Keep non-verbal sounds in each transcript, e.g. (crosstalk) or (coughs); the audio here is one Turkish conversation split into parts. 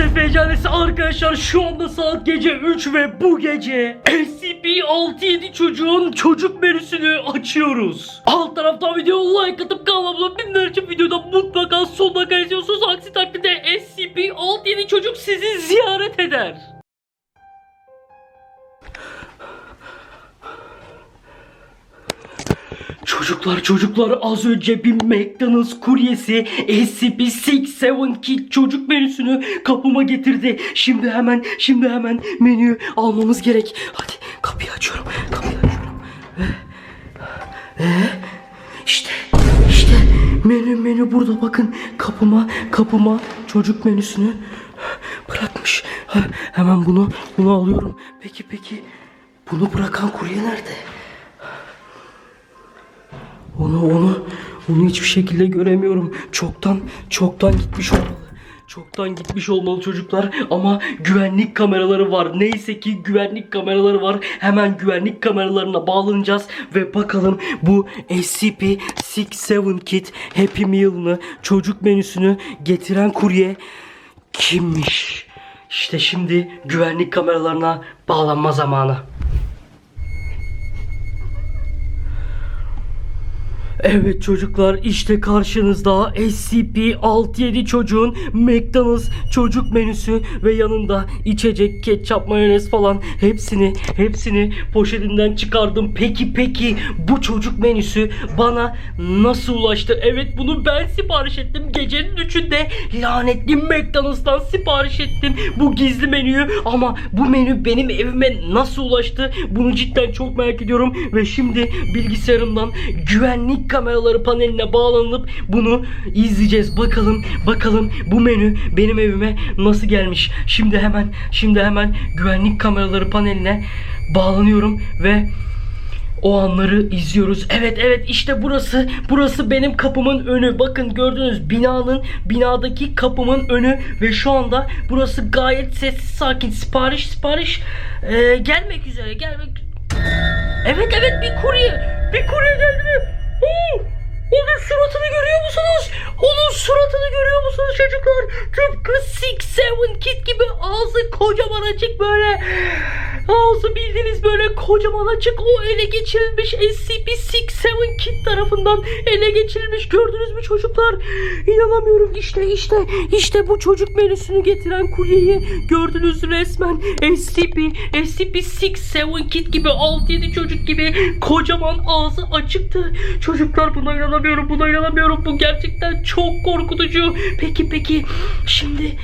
Yusuf Canesi arkadaşlar şu anda saat gece 3 ve bu gece SCP-67 çocuğun çocuk menüsünü açıyoruz. Alt taraftan videoya like atıp kanalıma binlerce videoda mutlaka sonuna kadar izliyorsunuz. Aksi takdirde SCP-67 çocuk sizi ziyaret eder. Çocuklar çocuklar az önce bir McDonald's kuryesi SCP-67 Kid çocuk menüsünü kapıma getirdi. Şimdi hemen şimdi hemen menüyü almamız gerek. Hadi kapıyı açıyorum. Kapıyı açıyorum. Ve, ve işte işte menü menü burada bakın kapıma kapıma çocuk menüsünü bırakmış. Hemen bunu bunu alıyorum. Peki peki bunu bırakan kurye nerede? Onu onu onu hiçbir şekilde göremiyorum. Çoktan çoktan gitmiş olmalı. Çoktan gitmiş olmalı çocuklar ama güvenlik kameraları var. Neyse ki güvenlik kameraları var. Hemen güvenlik kameralarına bağlanacağız ve bakalım bu SCP-67 Kit Happy Meal'ını çocuk menüsünü getiren kurye kimmiş? İşte şimdi güvenlik kameralarına bağlanma zamanı. Evet çocuklar işte karşınızda SCP-67 çocuğun McDonald's çocuk menüsü ve yanında içecek, ketçap, mayonez falan hepsini hepsini poşetinden çıkardım. Peki peki bu çocuk menüsü bana nasıl ulaştı? Evet bunu ben sipariş ettim. Gecenin üçünde lanetli McDonald's'tan sipariş ettim bu gizli menüyü ama bu menü benim evime nasıl ulaştı? Bunu cidden çok merak ediyorum ve şimdi bilgisayarımdan güvenlik kameraları paneline bağlanıp bunu izleyeceğiz. Bakalım bakalım bu menü benim evime nasıl gelmiş. Şimdi hemen şimdi hemen güvenlik kameraları paneline bağlanıyorum ve o anları izliyoruz. Evet evet işte burası burası benim kapımın önü. Bakın gördünüz binanın binadaki kapımın önü ve şu anda burası gayet sessiz sakin. Sipariş sipariş Ee, gelmek üzere gelmek. Evet evet bir kurye bir kurye geldi mi? Onun suratını görüyor musunuz? Onun suratını görüyor musunuz çocuklar? Tıpkı Six Seven Kid gibi ağzı kocaman açık böyle. Ağzı bildiğiniz böyle kocaman açık. O ele geçirilmiş SCP-67 Kid tarafından ele geçirilmiş. Gördünüz mü çocuklar? İnanamıyorum. İşte işte işte bu çocuk menüsünü getiren kuryeyi gördünüz resmen. SCP SCP-67 Kid gibi 6-7 çocuk gibi kocaman ağzı açıktı. Çocuklar buna inanamıyorum. Buna inanamıyorum. Bu gerçekten çok korkutucu. Peki peki şimdi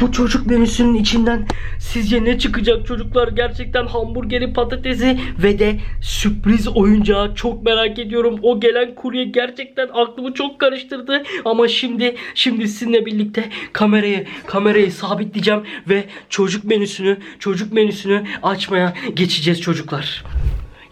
bu çocuk menüsünün içinden sizce ne çıkacak çocuklar? Gerçekten hamburgeri, patatesi ve de sürpriz oyuncağı çok merak ediyorum. O gelen kurye gerçekten aklımı çok karıştırdı. Ama şimdi şimdi sizinle birlikte kamerayı kamerayı sabitleyeceğim ve çocuk menüsünü çocuk menüsünü açmaya geçeceğiz çocuklar.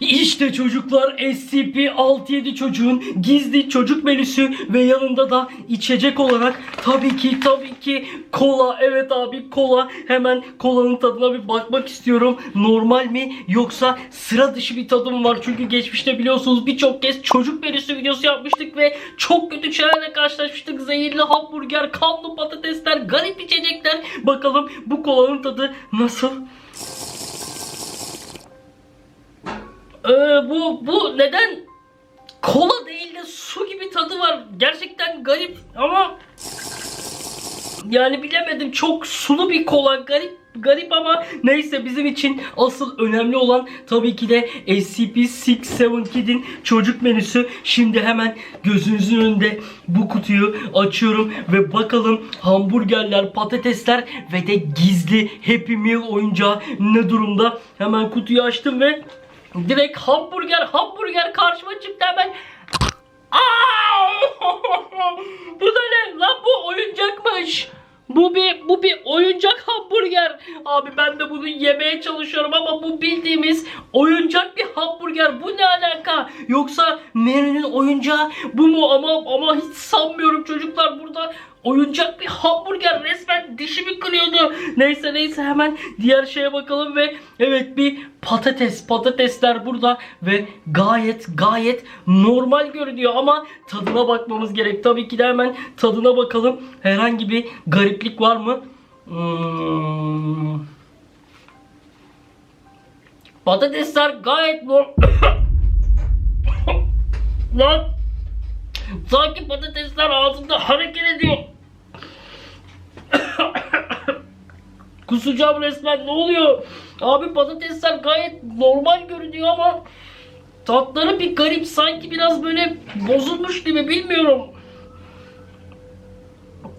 İşte çocuklar SCP-67 çocuğun gizli çocuk menüsü ve yanında da içecek olarak tabii ki tabii ki kola. Evet abi kola. Hemen kolanın tadına bir bakmak istiyorum. Normal mi yoksa sıra dışı bir tadı mı var? Çünkü geçmişte biliyorsunuz birçok kez çocuk menüsü videosu yapmıştık ve çok kötü şeylerle karşılaşmıştık. Zehirli hamburger, kanlı patatesler, garip içecekler. Bakalım bu kolanın tadı nasıl? Ee, bu bu neden kola değil de su gibi tadı var. Gerçekten garip ama yani bilemedim çok sulu bir kola garip garip ama neyse bizim için asıl önemli olan tabii ki de SCP-67 Kid'in çocuk menüsü. Şimdi hemen gözünüzün önünde bu kutuyu açıyorum ve bakalım hamburgerler, patatesler ve de gizli Happy Meal oyuncağı ne durumda. Hemen kutuyu açtım ve direkt hamburger hamburger karşıma çıktı hemen. (laughs) Bu da ne? Lan bu oyuncakmış. Bu bir bu bir oyuncak hamburger. Abi ben de bunu yemeye çalışıyorum ama bu bildiğimiz oyuncak bir hamburger. Bu ne alaka? Yoksa menünün oyuncağı bu mu? Ama ama hiç sanmıyorum çocuklar burada oyuncak bir hamburger resmen dişimi kırıyordu. Neyse neyse hemen diğer şeye bakalım ve evet bir patates patatesler burada ve gayet gayet normal görünüyor ama tadına bakmamız gerek. Tabii ki de hemen tadına bakalım. Herhangi bir gariplik var mı? Hmm. Patatesler gayet normal. (coughs) Lan sanki patatesler ağzımda hareket ediyor. (coughs) Kusacağım resmen ne oluyor? Abi patatesler gayet normal görünüyor ama tatları bir garip sanki biraz böyle bozulmuş gibi bilmiyorum.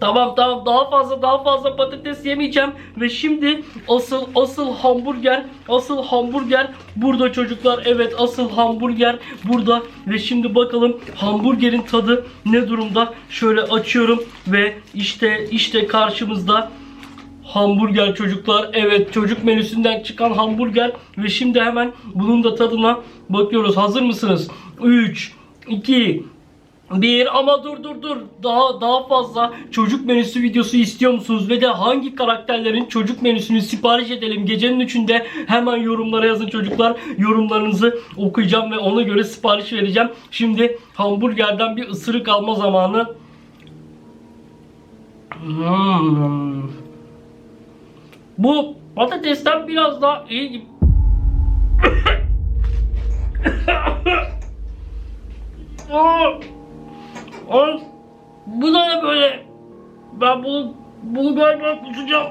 Tamam tamam. Daha fazla daha fazla patates yemeyeceğim. Ve şimdi asıl asıl hamburger asıl hamburger burada çocuklar. Evet asıl hamburger burada. Ve şimdi bakalım hamburgerin tadı ne durumda? Şöyle açıyorum ve işte işte karşımızda hamburger çocuklar. Evet çocuk menüsünden çıkan hamburger. Ve şimdi hemen bunun da tadına bakıyoruz. Hazır mısınız? 3 2 bir ama dur dur dur. Daha daha fazla çocuk menüsü videosu istiyor musunuz? Ve de hangi karakterlerin çocuk menüsünü sipariş edelim? Gecenin üçünde hemen yorumlara yazın çocuklar. Yorumlarınızı okuyacağım ve ona göre sipariş vereceğim. Şimdi hamburgerden bir ısırık alma zamanı. Hmm. bu patatesten biraz daha iyi gibi. Aa! (coughs) Ay, bu da böyle? Ben bunu, bunu galiba kusacağım.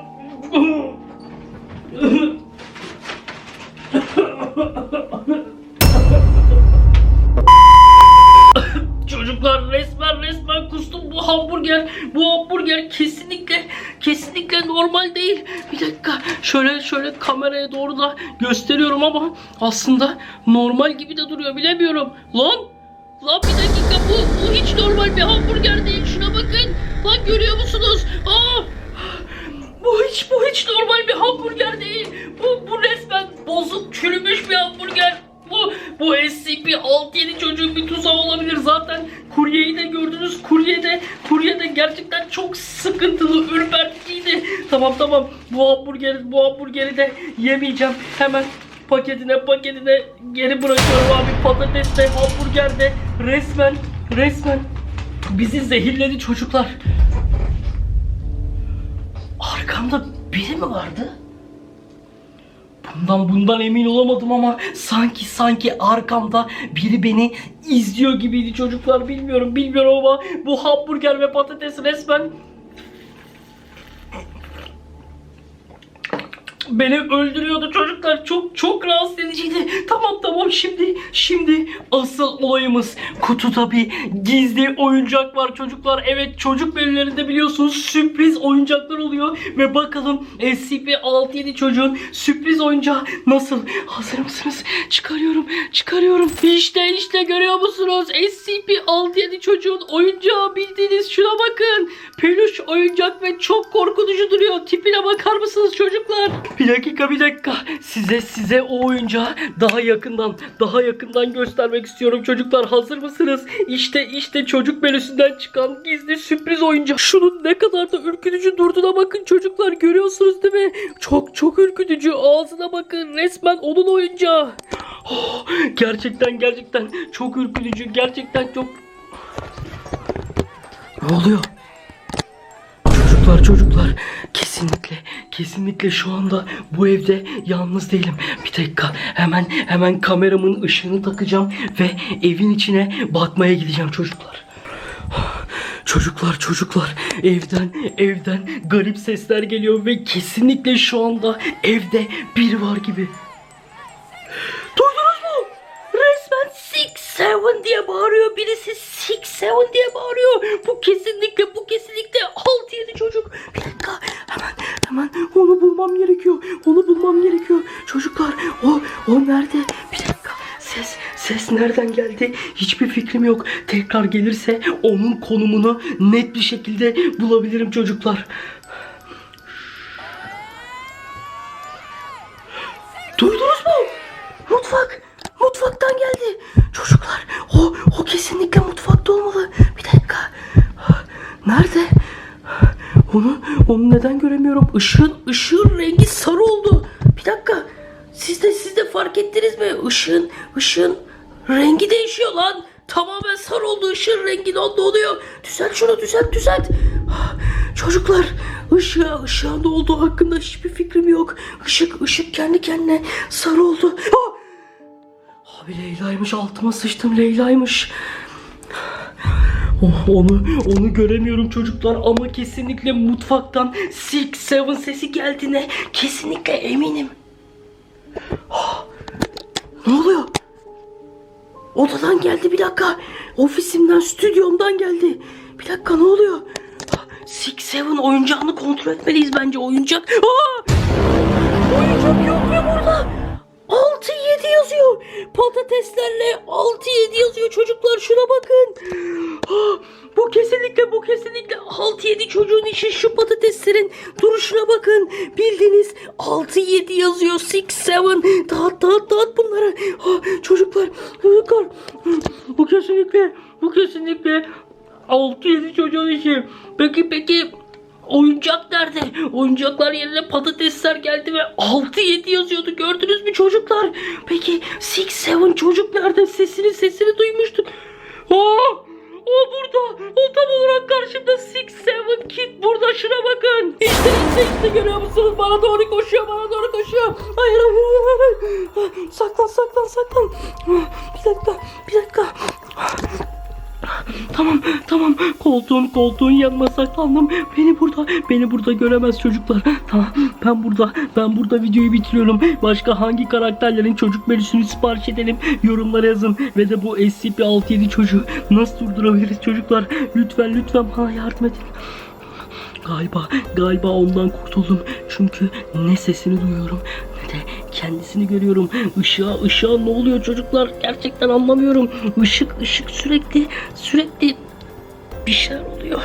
Çocuklar resmen resmen kustum bu hamburger. Bu hamburger kesinlikle kesinlikle normal değil. Bir dakika şöyle şöyle kameraya doğru da gösteriyorum ama aslında normal gibi de duruyor bilemiyorum. Lan Lan bir dakika bu, bu hiç normal bir hamburger değil. Şuna bakın. Lan görüyor musunuz? Aa! Bu hiç bu hiç normal bir hamburger değil. Bu bu resmen bozuk çürümüş bir hamburger. Bu bu SCP-67 çocuğun bir tuzağı olabilir. Zaten kuryeyi de gördünüz. Kurye de kurye de gerçekten çok sıkıntılı, ürperticiydi. Tamam tamam. Bu hamburgeri bu hamburgeri de yemeyeceğim. Hemen paketine paketine geri bırakıyorum abi patates de hamburger de resmen resmen bizi zehirledi çocuklar. Arkamda biri mi vardı? Bundan bundan emin olamadım ama sanki sanki arkamda biri beni izliyor gibiydi çocuklar bilmiyorum bilmiyorum ama bu hamburger ve patates resmen Beni öldürüyordu çocuklar. Çok çok rahatsız ediciydi. Tamam tamam şimdi şimdi asıl olayımız kutuda bir gizli oyuncak var çocuklar. Evet çocuk menülerinde biliyorsunuz sürpriz oyuncaklar oluyor ve bakalım SCP-67 çocuğun sürpriz oyuncağı nasıl? Hazır mısınız? Çıkarıyorum çıkarıyorum. İşte işte görüyor musunuz? SCP-67 çocuğun oyuncağı bildiğiniz şuna bakın. Peluş oyuncak ve çok korkutucu duruyor. Tipine bakar mısınız çocuklar? Bir dakika bir dakika. Size size o oyuncağı daha yakından daha yakından göstermek istiyorum çocuklar. Hazır mısınız? İşte işte çocuk menüsünden çıkan gizli sürpriz oyuncak. Şunun ne kadar da ürkütücü durduğuna bakın çocuklar. Görüyorsunuz değil mi? Çok çok ürkütücü. Ağzına bakın. Resmen onun oyuncağı. Oh, gerçekten gerçekten çok ürkütücü. Gerçekten çok ne oluyor? Çocuklar çocuklar kesinlikle kesinlikle şu anda bu evde yalnız değilim. Bir dakika hemen hemen kameramın ışığını takacağım ve evin içine bakmaya gideceğim çocuklar. Çocuklar çocuklar evden evden garip sesler geliyor ve kesinlikle şu anda evde biri var gibi. Duydunuz mu? Resmen Six Seven diye bağırıyor. Birisi Six Seven diye bağırıyor. Bu kesinlikle bu kesinlikle 6-7 çocuk. Hemen onu bulmam gerekiyor. Onu bulmam gerekiyor. Çocuklar o o nerede? Bir dakika ses ses nereden geldi? Hiçbir fikrim yok. Tekrar gelirse onun konumunu net bir şekilde bulabilirim çocuklar. Duydunuz mu? Mutfak. Mutfaktan geldi. Çocuklar o, o kesinlikle mutfakta olmalı. Bir dakika. Nerede? Onu, onu neden göremiyorum? Işığın, ışığın rengi sarı oldu. Bir dakika. Siz de, siz de fark ettiniz mi? Işığın, ışığın rengi değişiyor lan. Tamamen sarı oldu ışığın rengi ne oldu oluyor? Düzelt şunu düzelt düzelt. Çocuklar Işığa, ışığa ne olduğu hakkında hiçbir fikrim yok. Işık, ışık kendi kendine sarı oldu. Ah! Abi Leyla'ymış altıma sıçtım Leyla'ymış. Oh, onu onu göremiyorum çocuklar ama kesinlikle mutfaktan Silk Seven sesi geldiğine kesinlikle eminim. Ah! Ne oluyor? Odadan geldi bir dakika. Ofisimden, stüdyomdan geldi. Bir dakika ne oluyor? Ah, Six Seven oyuncağını kontrol etmeliyiz bence oyuncak. Aa! Oyuncak yok mu burada? 6-7 yazıyor. Patateslerle 6-7 yazıyor çocuklar şuna bakın. Ah, bu kesinlikle bu kesinlikle 6-7 çocuğun işi şu patateslerin duruşuna bakın. Bildiğiniz 6-7 yazıyor 6-7. Dağıt dağıt dağıt bunları. Ah, çocuklar çocuklar bu kesinlikle bu kesinlikle 6-7 çocuğun işi. Peki peki Oyuncak nerede? Oyuncaklar yerine patatesler geldi ve 6-7 yazıyordu. Gördünüz mü çocuklar? Peki 6-7 çocuk nerede? Sesini sesini duymuştuk. Aa! O burada. O tam olarak karşımda 6-7 kid burada. Şuna bakın. İşte işte işte görüyor musunuz? Bana doğru koşuyor. Bana doğru koşuyor. Hayır hayır hayır. hayır. Saklan saklan saklan. Bir dakika. Bir dakika. Tamam tamam koltuğun koltuğun yanına saklandım. Beni burada beni burada göremez çocuklar. Tamam ben burada ben burada videoyu bitiriyorum. Başka hangi karakterlerin çocuk menüsünü sipariş edelim yorumlara yazın. Ve de bu SCP-67 çocuğu nasıl durdurabiliriz çocuklar? Lütfen lütfen bana yardım edin. Galiba, galiba ondan kurtuldum. Çünkü ne sesini duyuyorum kendisini görüyorum. Işığa, ışığa ne oluyor çocuklar? Gerçekten anlamıyorum. Işık, ışık sürekli, sürekli bir şeyler oluyor.